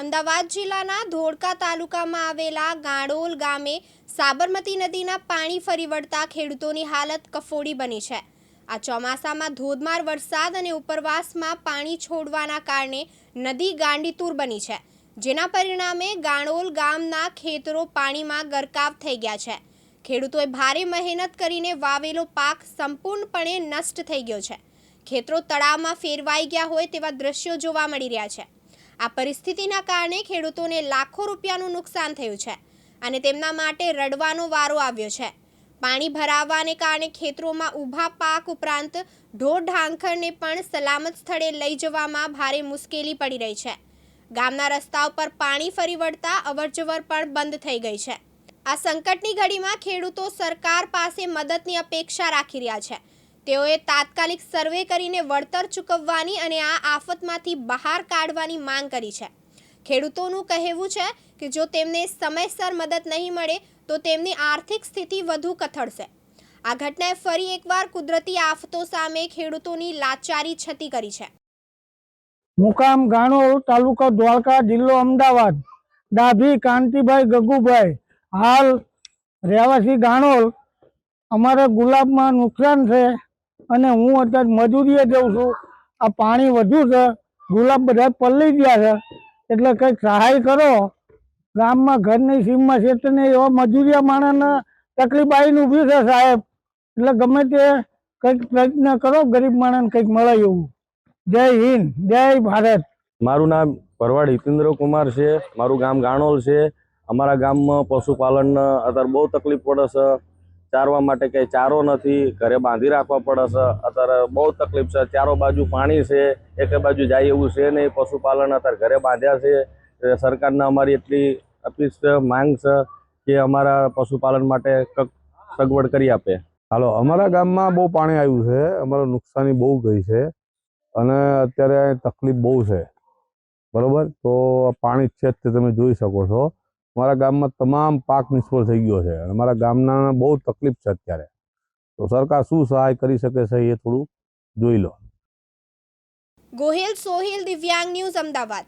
અમદાવાદ જિલ્લાના ધોળકા તાલુકામાં આવેલા ગાણોલ ગામે સાબરમતી નદીના પાણી ફરી વળતા ખેડૂતોની હાલત કફોડી બની છે. આ ચોમાસામાં ધોધમાર વરસાદ અને ઉપરવાસમાં પાણી છોડવાના કારણે નદી ગાંડીતુર બની છે, જેના પરિણામે ગાણોલ ગામના ખેતરો પાણીમાં ગરકાવ થઈ ગયા છે. ખેડૂતોએ ભારે મહેનત કરીને વાવેલો પાક સંપૂર્ણપણે નષ્ટ થઈ ગયો છે. ખેતરો તળાવમાં ફેરવાઈ ગયા હોય તેવા દ્રશ્યો જોવા મળી રહ્યા છે. આ પરિસ્થિતિના કારણે ખેડૂતોને લાખો રૂપિયાનું નુકસાન થયું છે અને તેમના માટે રડવાનો વારો આવ્યો છે. પાણી ભરાવાને કારણે ખેતરોમાં ઊભા પાક ઉપરાંત ઢોર ઢાંખરને પણ સલામત સ્થળે લઈ જવામાં ભારે મુશ્કેલી પડી રહી છે. ગામના રસ્તાઓ પર પાણી ફરી વળતા અવરજવર પણ બંધ થઈ ગઈ છે. આ સંકટની ઘડીમાં ખેડૂતો સરકાર પાસે મદદની અપેક્ષા રાખી રહ્યા છે તેઓએ તાત્કાલિક સર્વે કરીને વળતર ચૂકવવાની અને આ આફતમાંથી બહાર કાઢવાની માંગ કરી છે. ખેડૂતોનું કહેવું છે કે જો તેમને સમયસર મદદ નહીં મળે, તો તેમની આર્થિક સ્થિતિ વધુ કથળશે. આ ઘટનાએ ફરી એકવાર કુદરતી આફતો સામે ખેડૂતોની લાચારી છતી કરી છે. મુકામ ગાણોલ તાલુકો દ્વારકા જિલ્લો અમદાવાદ. ડાભી કાંતિભાઈ ગગુભાઈ. હાલ રહેવાસી ગાણોલ અમારે ગુલાબમાં નુકસાન છે. અને હું અત્યારે મજૂરીએ જઉં છું. આ પાણી વધુ છે. ગુલાબ બધા પલ્લી ગયા છે. એટલે કંઈક સહાય કરો. ગામમાં ઘરની સીમમાં ક્ષેત્રને એવા મજૂરિયા માણસને તકલીફ આવીને ઊભી છે સાહેબ. એટલે ગમે તે કંઈક પ્રયત્ન કરો, ગરીબ માણસને કંઈક મળે એવું. જય હિન્દ, જય ભારત. મારું નામ ભરવાડ હિતેન્દ્ર કુમાર છે. મારું ગામ ગાણોલ છે. અમારા ગામમાં પશુપાલન અત્યારે બહુ તકલીફ પડે છે. ચારવા માટે કંઈ ચારો નથી, ઘરે બાંધી રાખવા પડે છે. અત્યારે બહુ તકલીફ છે. ચારો બાજુ પાણી છે, એક બાજુ જાય એવું છે નહીં. પશુપાલન અત્યારે ઘરે બાંધ્યા છે. સરકારને અમારી એટલી છે માંગ છે કે અમારા પશુપાલન માટે સગવડ કરી આપે. હાલો, અમારા ગામમાં બહુ પાણી આવ્યું છે. અમારે નુકસાની બહુ ગઈ છે અને અત્યારે તકલીફ બહુ છે. બરોબર? તો પાણી છે, તે તમે જોઈ શકો છો. અમારા ગામમાં તમામ પાક નિષ્ફળ થઈ ગયો છે અને અમારા ગામના બહુ તકલીફ છે અત્યારે. તો સરકાર શું સહાય કરી શકે છે એ થોડું જોઈ લો. ગોહિલ સોહિલ દિવ્યાંગ ન્યૂઝ અમદાવાદ.